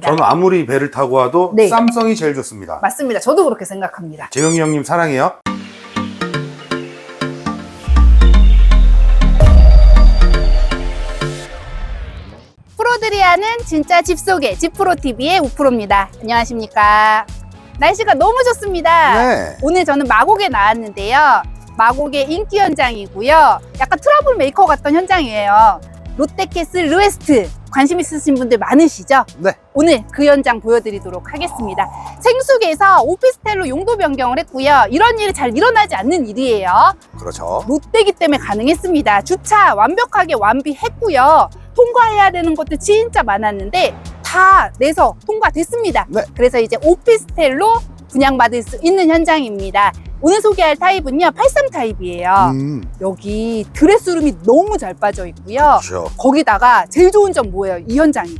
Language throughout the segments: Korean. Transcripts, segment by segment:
있습니다. 저는 아무리 배를 타고 와도 네. 쌈성이 제일 좋습니다. 맞습니다. 저도 그렇게 생각합니다. 재영이 형님 사랑해요. 프로들이 하는 진짜 집 소개 집프로TV의 우프로입니다. 안녕하십니까. 날씨가 너무 좋습니다. 네. 오늘 저는 마곡에 나왔는데요. 마곡의 인기 현장이고요. 약간 트러블 메이커 같던 현장이에요. 롯데캐슬 르웨스트 관심 있으신 분들 많으시죠? 네. 오늘 그 현장 보여드리도록 하겠습니다. 생숙에서 오피스텔로 용도 변경을 했고요. 이런 일이 잘 일어나지 않는 일이에요. 그렇죠. 롯데기 때문에 가능했습니다. 주차 완벽하게 완비했고요. 통과해야 되는 것도 진짜 많았는데 다 내서 통과됐습니다. 네. 그래서 이제 오피스텔로 분양받을 수 있는 현장입니다. 오늘 소개할 타입은요, 83 타입이에요. 음, 여기 드레스룸이 너무 잘 빠져 있고요. 그렇죠. 거기다가 제일 좋은 점 뭐예요? 이 현장이.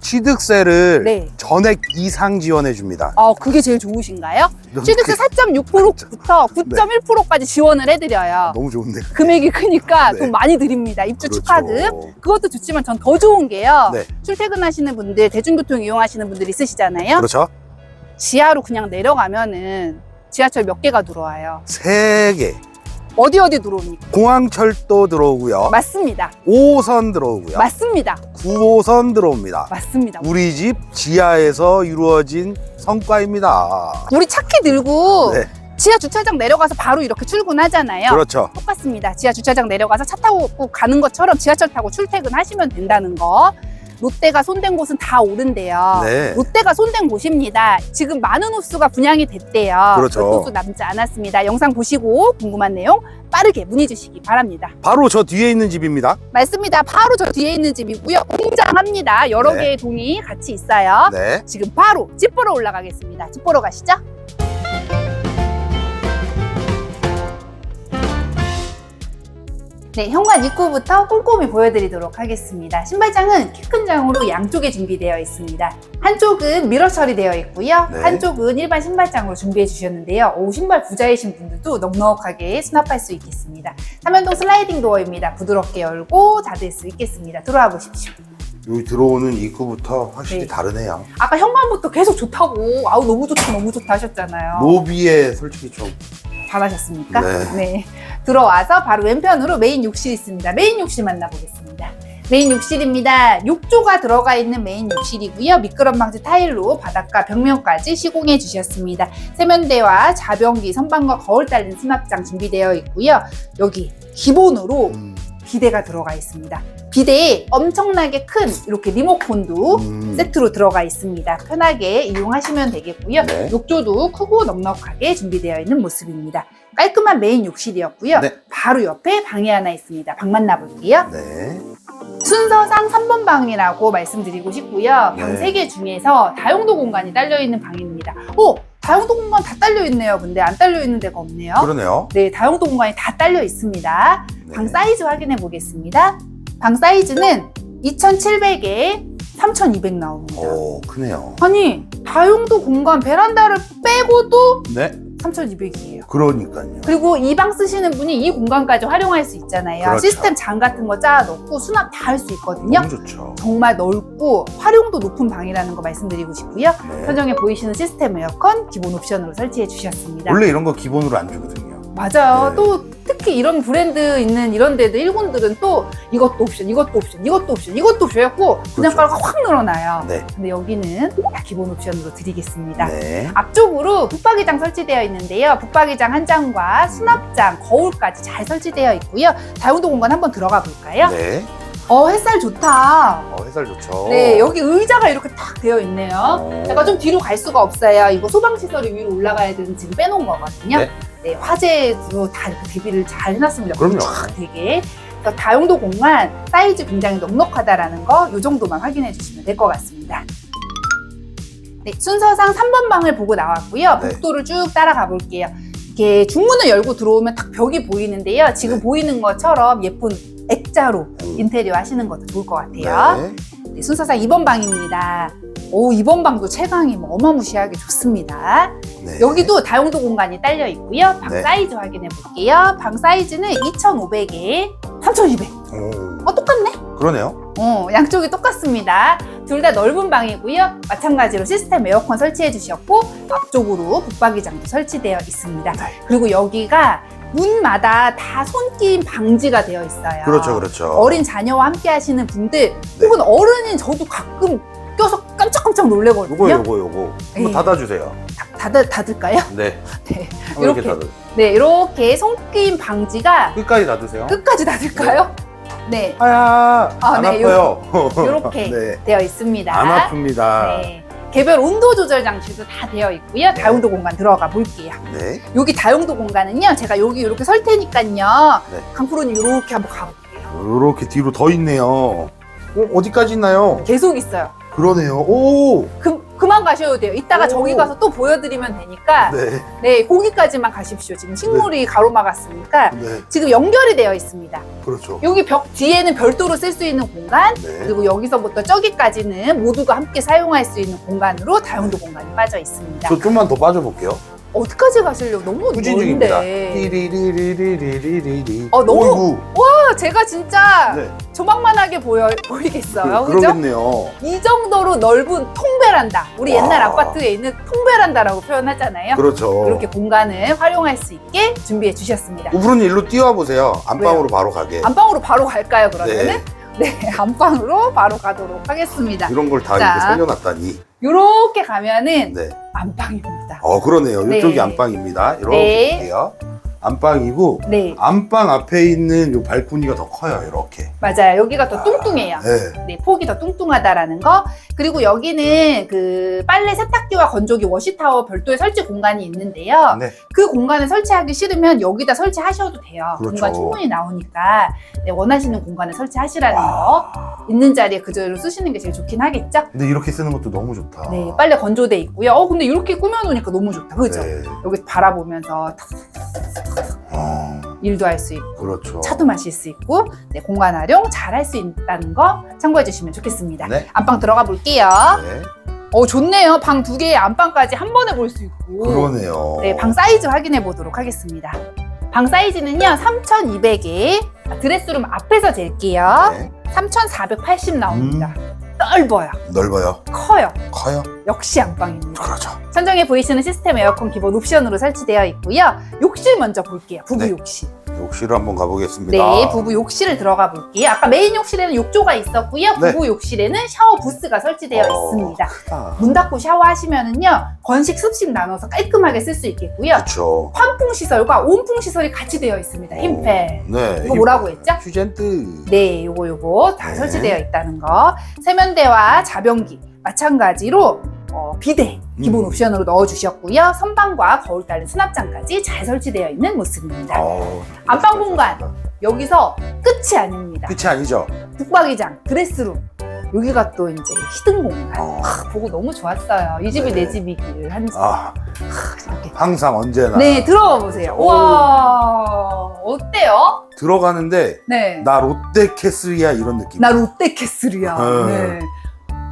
취득세를 네. 전액 이상 지원해 줍니다. 어, 그게 제일 좋으신가요? 취득세 그- 4.6%부터 9.1%까지 지원을 해드려요. 너무 좋은데. 금액이 크니까 네. 돈 많이 드립니다. 입주 그렇죠. 축하금. 그것도 좋지만 전 더 좋은 게요. 네. 출퇴근하시는 분들, 대중교통 이용하시는 분들 있으시잖아요. 그렇죠. 지하로 그냥 내려가면은 지하철 몇 개가 들어와요. 세 개. 어디 어디 들어옵니까? 공항철도 들어오고요. 맞습니다. 5호선 들어오고요. 맞습니다. 9호선 들어옵니다. 맞습니다. 우리 집 지하에서 이루어진 성과입니다. 우리 차키 들고 네. 지하 주차장 내려가서 바로 이렇게 출근하잖아요. 그렇죠. 똑같습니다. 지하 주차장 내려가서 차 타고 가는 것처럼 지하철 타고 출퇴근하시면 된다는 거. 롯데가 손댄 곳은 다 오른대요. 네. 롯데가 손댄 곳입니다. 지금 많은 호수가 분양이 됐대요. 그렇죠. 몇 호수 남지 않았습니다. 영상 보시고 궁금한 내용 빠르게 문의 주시기 바랍니다. 바로 저 뒤에 있는 집입니다. 맞습니다. 바로 저 뒤에 있는 집이고요. 공장합니다. 여러 네. 개의 동이 같이 있어요. 네. 지금 바로 집 보러 올라가겠습니다. 집 보러 가시죠. 네, 현관 입구부터 꼼꼼히 보여드리도록 하겠습니다. 신발장은 키 큰 장으로 양쪽에 준비되어 있습니다. 한쪽은 미러 처리되어 있고요. 네. 한쪽은 일반 신발장으로 준비해 주셨는데요. 오, 신발 부자이신 분들도 넉넉하게 수납할 수 있겠습니다. 삼연동 슬라이딩 도어입니다. 부드럽게 열고 닫을 수 있겠습니다. 들어와 보십시오. 여기 들어오는 입구부터 확실히 네. 다르네요. 아까 현관부터 계속 좋다고 아우 너무 좋다 너무 좋다 하셨잖아요. 로비에 솔직히 좀 잘하셨습니까? 네. 들어와서 바로 왼편으로 메인 욕실 있습니다. 메인 욕실 만나보겠습니다. 메인 욕실입니다. 욕조가 들어가 있는 메인 욕실이고요. 미끄럼 방지 타일로 바닥과 벽면까지 시공해 주셨습니다. 세면대와 자변기, 선반과 거울 딸린 수납장 준비되어 있고요. 여기 기본으로 음, 비데가 들어가 있습니다. 비데에 엄청나게 큰 이렇게 리모컨도 음, 세트로 들어가 있습니다. 편하게 이용하시면 되겠고요. 네. 욕조도 크고 넉넉하게 준비되어 있는 모습입니다. 깔끔한 메인 욕실이었고요. 네. 바로 옆에 방이 하나 있습니다. 방 만나볼게요. 네. 순서상 3번 방이라고 말씀드리고 싶고요. 방 네. 3개 중에서 다용도 공간이 딸려있는 방입니다. 오! 다용도 공간 다 딸려 있네요. 근데 안 딸려 있는 데가 없네요. 그러네요. 네, 다용도 공간이 다 딸려 있습니다. 네. 방 사이즈 확인해 보겠습니다. 방 사이즈는 2,700에 3,200 나옵니다. 오, 크네요. 아니, 다용도 공간 베란다를 빼고도 네. 3,200이에요. 그러니까요. 그리고 이 방 쓰시는 분이 이 공간까지 활용할 수 있잖아요. 그렇죠. 시스템 장 같은 거 짜아 넣고 수납 다 할 수 있거든요. 너무 좋죠. 정말 넓고 활용도 높은 방이라는 거 말씀드리고 싶고요. 네. 현장에 보이시는 시스템 에어컨 기본 옵션으로 설치해 주셨습니다. 원래 이런 거 기본으로 안 주거든요. 맞아요. 네. 또 특히 이런 브랜드 있는 이런 데들 일군들은 또 이것도 옵션, 이것도 옵션, 이것도 옵션, 이것도 옵션 해갖고 분양가가 확 늘어나요. 네. 근데 여기는 다 기본 옵션으로 드리겠습니다. 네. 앞쪽으로 붙박이장 설치되어 있는데요. 붙박이장 한 장과 수납장, 거울까지 잘 설치되어 있고요. 다용도 공간 한번 들어가 볼까요? 네. 어, 햇살 좋다. 어, 햇살 좋죠. 네, 여기 의자가 이렇게 딱 되어 있네요. 어. 제가 좀 뒤로 갈 수가 없어요. 이거 소방 시설이 위로 올라가야 되는 지금 빼놓은 거거든요. 네. 네, 화재도 다 이렇게 대비를 잘 해놨습니다. 그럼요. 쫙 되게. 그래서 다용도 공간 사이즈 굉장히 넉넉하다라는 거, 이 정도만 확인해 주시면 될 것 같습니다. 네, 순서상 3번 방을 보고 나왔고요. 네. 복도를 쭉 따라가 볼게요. 이렇게 중문을 열고 들어오면 딱 벽이 보이는데요. 지금 네. 보이는 것처럼 예쁜 액자로 음. 인테리어 하시는 것도 좋을 것 같아요. 네. 네, 순서상 2번 방입니다. 오, 2번 방도 채광이 뭐 어마무시하게 좋습니다. 네. 여기도 다용도 공간이 딸려 있고요. 방 네. 사이즈 확인해 볼게요. 방 사이즈는 2,500에 3,200. 오. 어, 똑같네? 그러네요. 어, 양쪽이 똑같습니다. 둘 다 넓은 방이고요. 마찬가지로 시스템 에어컨 설치해 주셨고 앞쪽으로 붙박이장도 설치되어 있습니다. 네. 그리고 여기가 문마다 다 손끼임 방지가 되어 있어요. 그렇죠, 그렇죠. 어린 자녀와 함께 하시는 분들 네. 혹은 어른인 저도 가끔 껴서 깜짝깜짝 놀래거든요. 요거, 요거, 요거. 한번 예. 닫아주세요. 다, 닫, 닫을까요? 네. 네. 한번 이렇게 이렇게. 닫아. 네, 이렇게 손끼임 방지가 끝까지 닫으세요. 끝까지 닫을까요? 네, 아야, 아, 안 네, 아파요. 이렇게 네. 되어 있습니다. 안 아픕니다. 네. 개별 온도 조절 장치도 다 되어 있고요. 다용도 공간 들어가 볼게요. 네. 여기 다용도 공간은요. 제가 여기 이렇게 설 테니까요. 네. 강프로님 이렇게 한번 가볼게요. 이렇게 뒤로 더 있네요. 어, 어디까지 있나요? 계속 있어요. 그러네요. 오! 그, 그만 가셔도 돼요. 이따가 오. 저기 가서 또 보여드리면 되니까 네. 네 거기까지만 가십시오. 지금 식물이 가로막았으니까 네. 지금 연결이 되어 있습니다. 그렇죠. 여기 벽 뒤에는 별도로 쓸 수 있는 공간 네. 그리고 여기서부터 저기까지는 모두가 함께 사용할 수 있는 공간으로 다용도 공간이 빠져 있습니다. 저 좀만 더 빠져볼게요. 어디까지 가시려고 너무 후진 중입니다. 먼데. 띠리리리리리리리. 어, 너무- 어이구. 아, 제가 진짜 네. 조망만하게 보여 보이겠어요, 그, 그죠? 그러겠네요. 이 정도로 넓은 통베란다. 우리 와. 옛날 아파트에 있는 통베란다라고 표현하잖아요. 그렇죠. 이렇게 공간을 활용할 수 있게 준비해 주셨습니다. 우프로님 일로 뛰어와 보세요. 안방으로 바로 가게. 안방으로 바로 갈까요, 그러면은? 네. 네, 안방으로 바로 가도록 하겠습니다. 이런 걸다 자. 이렇게 살려놨다니. 이렇게 가면은 네. 안방입니다. 어 그러네요. 네. 이쪽이 안방입니다. 이렇게 네. 볼게요. 안방이고 네, 안방 앞에 있는 요 발코니가 더 커요. 이렇게. 맞아요. 여기가 더 뚱뚱해요. 네. 네, 폭이 더 뚱뚱하다라는 거. 그리고 여기는 그 빨래 세탁기와 건조기 워시타워 별도의 설치 공간이 있는데요. 네. 그 공간을 설치하기 싫으면 여기다 설치하셔도 돼요. 그렇죠. 공간 충분히 나오니까 네, 원하시는 공간에 설치하시라는 거. 와. 있는 자리에 그대로 쓰시는 게 제일 좋긴 하겠죠? 근데 이렇게 쓰는 것도 너무 좋다. 네, 빨래 건조대 있고요. 어, 근데 이렇게 꾸며놓으니까 너무 좋다. 그죠? 네. 여기 바라보면서 어, 일도 할 수 있고. 그렇죠. 차도 마실 수 있고 네, 공간 활용 잘 할 수 있다는 거 참고해 주시면 좋겠습니다. 네. 안방 들어가 볼게요. 네. 어 좋네요. 방 두 개의 안방까지 한 번에 볼 수 있고. 그러네요. 네, 방 사이즈 확인해 보도록 하겠습니다. 방 사이즈는요 3,200에 드레스룸 앞에서 잴게요. 네. 3,480 나옵니다. 음. 넓어요. 넓어요. 커요. 커요. 역시 안방입니다. 그렇죠. 천정에 보이시는 시스템 에어컨 기본 옵션으로 설치되어 있고요. 욕실 먼저 볼게요. 부부 네. 욕실. 욕실을 한번 가보겠습니다. 네, 부부 욕실을 들어가 볼게요. 아까 메인 욕실에는 욕조가 있었고요. 네. 부부 욕실에는 샤워 부스가 설치되어 어, 있습니다. 크다. 문 닫고 샤워하시면은요, 건식, 습식 나눠서 깔끔하게 쓸 수 있겠고요. 그렇죠. 환풍 시설과 온풍 시설이 같이 되어 있습니다. 흰패. 네. 이거 뭐라고 했죠? 휴젠트. 네, 요거 요거 다 네. 설치되어 있다는 거. 세면대와 자변기 마찬가지로 어, 비데 기본 음. 옵션으로 넣어주셨고요. 선반과 거울 달린 수납장까지 잘 설치되어 있는 모습입니다. 어, 안방 공간. 여기서 끝이 아닙니다. 끝이 아니죠. 북박이장, 드레스룸. 여기가 또 이제 히든 공간. 어. 아, 보고 너무 좋았어요. 이 집이 네. 내 집이길 한지. 아, 이렇게. 항상 언제나. 네, 들어가 보세요. 오. 와, 어때요? 들어가는데 네. 나 롯데 캐슬이야 이런 느낌. 나 롯데캐슬이야. 네. 네.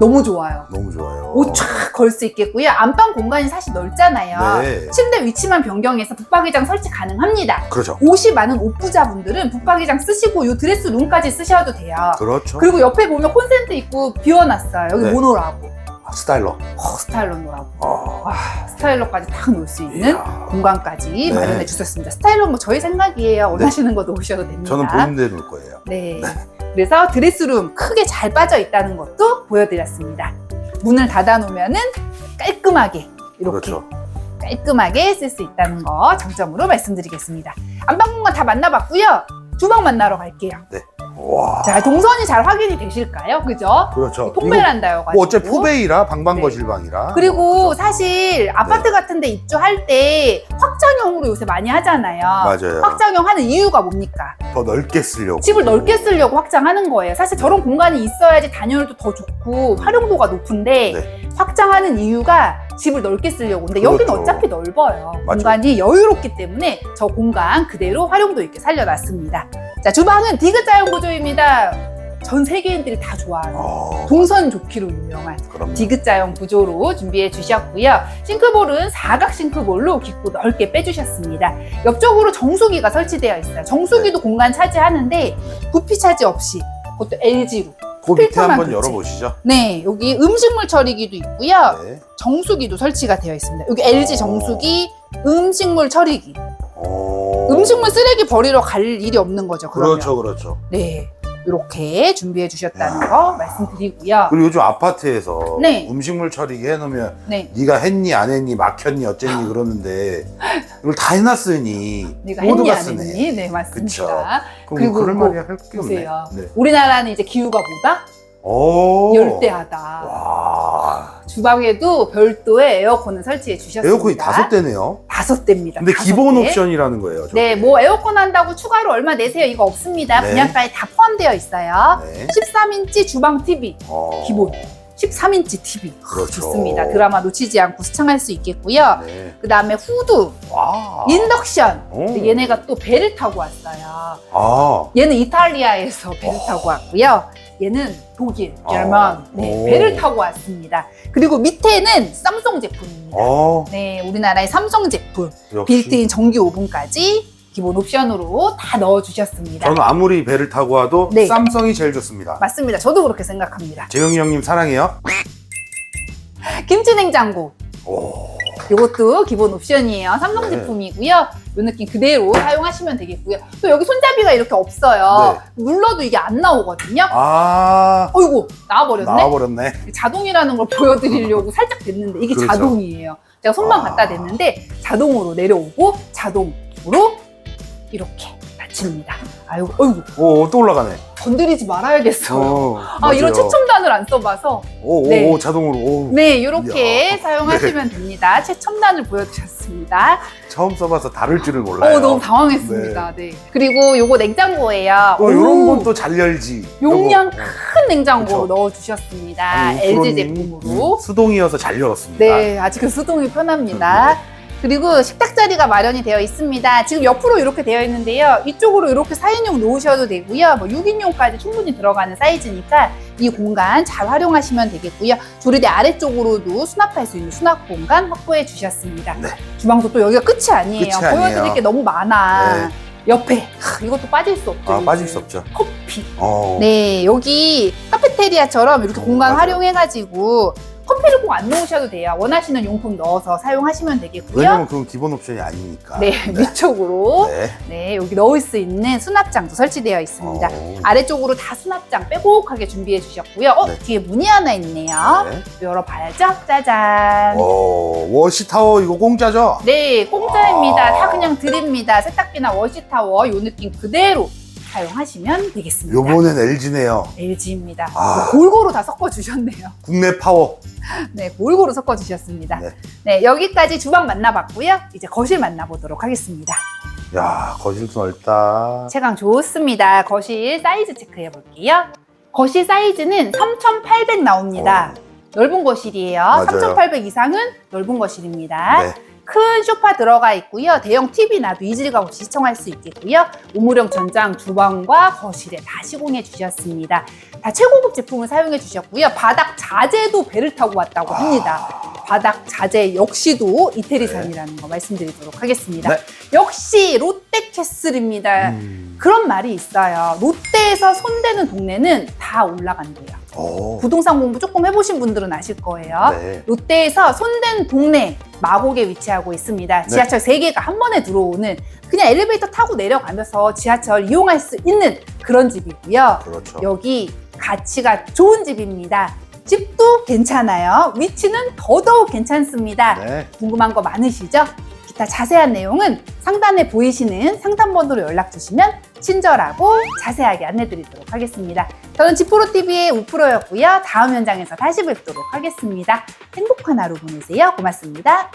너무 좋아요. 너무 좋아요. 옷 쫙 걸 수 있겠고요. 안방 공간이 사실 넓잖아요. 네. 침대 위치만 변경해서 북박이장 설치 가능합니다. 그렇죠. 옷이 많은 옷부자분들은 북박이장 쓰시고 이 드레스 룸까지 쓰셔도 돼요. 그렇죠. 그리고 옆에 보면 콘센트 있고 비워놨어요. 여기 네. 모노라고. 아, 스타일러. 어, 스타일러 노라고. 아, 와, 스타일러까지 딱 놓을 수 있는 이야. 공간까지 네. 마련해 주셨습니다. 스타일러 뭐 저희 생각이에요. 원하시는 거 놓으셔도 됩니다. 저는 보이는 데 놓을 거예요. 네. 그래서 드레스룸 크게 잘 빠져 있다는 것도 보여드렸습니다. 문을 닫아 놓으면은 깔끔하게 이렇게 그렇죠. 깔끔하게 쓸 수 있다는 거 장점으로 말씀드리겠습니다. 안방 공간 다 만나봤고요. 주방 만나러 갈게요. 와. 자, 동선이 잘 확인이 되실까요? 그죠? 그렇죠. 이거 통베란다여가지고. 뭐 어째 포베이라 방방 네. 거실방이라. 그리고 그렇죠. 사실 아파트 같은 데 입주할 때 확장형으로 요새 많이 하잖아요. 맞아요. 확장형 하는 이유가 뭡니까? 더 넓게 쓰려고. 집을 넓게 쓰려고 확장하는 거예요. 사실 저런 공간이 있어야지 단열도 더 좋고 활용도가 높은데 네. 확장하는 이유가 집을 넓게 쓰려고. 근데 여기는 그렇죠. 어차피 넓어요. 맞아요. 공간이 여유롭기 때문에 저 공간 그대로 활용도 있게 살려놨습니다. 자, 주방은 디귿자형 구조입니다. 전 세계인들이 다 좋아하는 어, 동선 좋기로 유명한 그럼. 디귿자형 구조로 준비해 주셨고요. 싱크볼은 사각 싱크볼로 깊고 넓게 빼주셨습니다. 옆쪽으로 정수기가 설치되어 있어요. 정수기도 네. 공간 차지하는데 부피 차지 없이 그것도 LG로. 그 밑에 필터만 한번. 열어보시죠. 네, 여기 음식물 처리기도 있고요. 네. 정수기도 설치가 되어 있습니다. 여기 LG 정수기, 음식물 처리기. 오. 음식물 쓰레기 버리러 갈 일이 없는 거죠. 그러면. 그렇죠, 그렇죠. 네, 이렇게 준비해 주셨다는 야. 거 말씀드리고요. 그리고 요즘 아파트에서 네. 음식물 처리기 해놓으면 네, 네가 했니 안 했니 막혔니 어쨌니 그러는데 이걸 다 해놨으니 모두가 했니 안 쓰네. 했니? 네, 맞습니다. 그럼 뭐 그리고 그럴 뭐 말이 할게 없네. 보세요. 네. 우리나라는 이제 기후가 뭐다? 오. 열대하다. 와. 주방에도 별도의 에어컨을 설치해 주셨습니다. 에어컨이 다섯 대네요. 다섯 대입니다. 근데 다섯 기본 대. 옵션이라는 거예요. 저게. 네, 뭐 에어컨 한다고 추가로 얼마 내세요? 이거 없습니다. 네. 분양가에 다 포함되어 있어요. 네. 13인치 주방 TV 어. 기본. 13인치 TV 그렇죠. 좋습니다. 드라마 놓치지 않고 시청할 수 있겠고요. 네. 그 다음에 후드, 와. 인덕션. 오. 얘네가 또 배를 타고 왔어요. 아. 얘는 이탈리아에서 배를 어. 타고 왔고요. 얘는 독일, 아. german 네, 오. 배를 타고 왔습니다. 그리고 밑에는 삼성 제품입니다. 어. 네, 우리나라의 삼성 제품 역시. 빌트인 전기 오븐까지 기본 옵션으로 다 넣어주셨습니다. 저는 아무리 배를 타고 와도 네. 쌈성이 제일 좋습니다. 맞습니다. 저도 그렇게 생각합니다. 재영이 형님 사랑해요. 김치 냉장고. 오. 이것도 기본 옵션이에요. 삼성 네. 제품이고요. 이 느낌 그대로 사용하시면 되겠고요. 또 여기 손잡이가 이렇게 없어요. 눌러도 이게 안 나오거든요. 네. 아. 어이구 나와버렸네. 나와버렸네. 자동이라는 걸 보여드리려고 살짝 됐는데 이게 그렇죠. 자동이에요. 제가 손만 아. 갖다 댔는데 자동으로 내려오고 자동으로 이렇게 닫힙니다. 아유, 어이구 오, 또 올라가네. 건드리지 말아야겠어요. 어, 아 이런 맞아요. 최첨단을 안 써봐서 오, 오, 네. 오, 자동으로. 오. 네 이렇게 이야. 사용하시면 됩니다. 최첨단을 보여드렸습니다. 처음 써봐서 다를 줄을 몰라요. 어 너무 당황했습니다. 네. 그리고 요거 냉장고예요. 어, 이런 오, 건또 잘 열지. 용량 요거. 어. 큰 냉장고 그쵸. 넣어주셨습니다. 아니, LG 제품으로. 음, 수동이어서 잘 열었습니다. 네, 아직은 수동이 편합니다. 그리고 식탁 자리가 마련이 되어 있습니다. 지금 옆으로 이렇게 되어 있는데요. 이쪽으로 이렇게 4인용 놓으셔도 되고요. 뭐 6인용까지 충분히 들어가는 사이즈니까 이 공간 잘 활용하시면 되겠고요. 조리대 아래쪽으로도 수납할 수 있는 수납 공간 확보해 주셨습니다. 네. 주방도 또 여기가 끝이 아니에요. 끝이 아니에요. 보여드릴 게 너무 많아. 네. 옆에 하, 이것도 빠질 수 없죠. 아. 빠질 수 없죠. 커피. 어. 네, 여기 카페테리아처럼 이렇게 어, 공간. 활용해가지고 커피를 꼭 안 넣으셔도 돼요. 원하시는 용품 넣어서 사용하시면 되겠고요. 왜냐면 그건 기본 옵션이 아니니까. 네, 위쪽으로 네. 네 여기 넣을 수 있는 수납장도 설치되어 있습니다. 어. 아래쪽으로 다 수납장 빼곡하게 준비해 주셨고요. 어, 네. 뒤에 문이 하나 있네요. 네. 열어봐야죠. 짜잔. 어, 워시타워 이거 공짜죠? 네, 공짜입니다. 와. 다 그냥 드립니다. 세탁기나 워시타워 요 느낌 그대로 사용하시면 되겠습니다. 요번엔 LG네요. LG입니다. 아. 골고루 다 섞어 주셨네요. 국내 파워. 네, 골고루 섞어 주셨습니다. 네. 네, 여기까지 주방 만나봤고요. 이제 거실 만나보도록 하겠습니다. 야, 거실도 넓다. 채광 좋습니다. 거실 사이즈 체크해 볼게요. 거실 사이즈는 3,800 나옵니다. 넓은 거실이에요. 맞아요. 3,800 이상은 넓은 거실입니다. 네. 큰 소파 들어가 있고요. 대형 TV 놔도 이질감 없이 시청할 수 있겠고요. 우물형 전장 주방과 거실에 다 시공해 주셨습니다. 다 최고급 제품을 사용해 주셨고요. 바닥 자재도 배를 타고 왔다고 합니다. 바닥 자재 역시도 이태리산이라는 거 말씀드리도록 하겠습니다. 네. 역시 롯데캐슬입니다. 음. 그런 말이 있어요. 롯데에서 손대는 동네는 다 올라간대요. 오. 부동산 공부 조금 해보신 분들은 아실 거예요. 네. 롯데에서 손댄 동네 마곡에 위치하고 있습니다. 네. 지하철 세개가 한 번에 들어오는 그냥 엘리베이터 타고 내려가면서 지하철 이용할 수 있는 그런 집이고요. 그렇죠. 여기 가치가 좋은 집입니다. 집도 괜찮아요. 위치는 더더욱 괜찮습니다. 네. 궁금한 거 많으시죠? 기타 자세한 내용은 상단에 보이시는 상담번호로 연락 주시면 친절하고 자세하게 안내 드리도록 하겠습니다. 저는 지프로TV의 우프로였고요. 다음 현장에서 다시 뵙도록 하겠습니다. 행복한 하루 보내세요. 고맙습니다.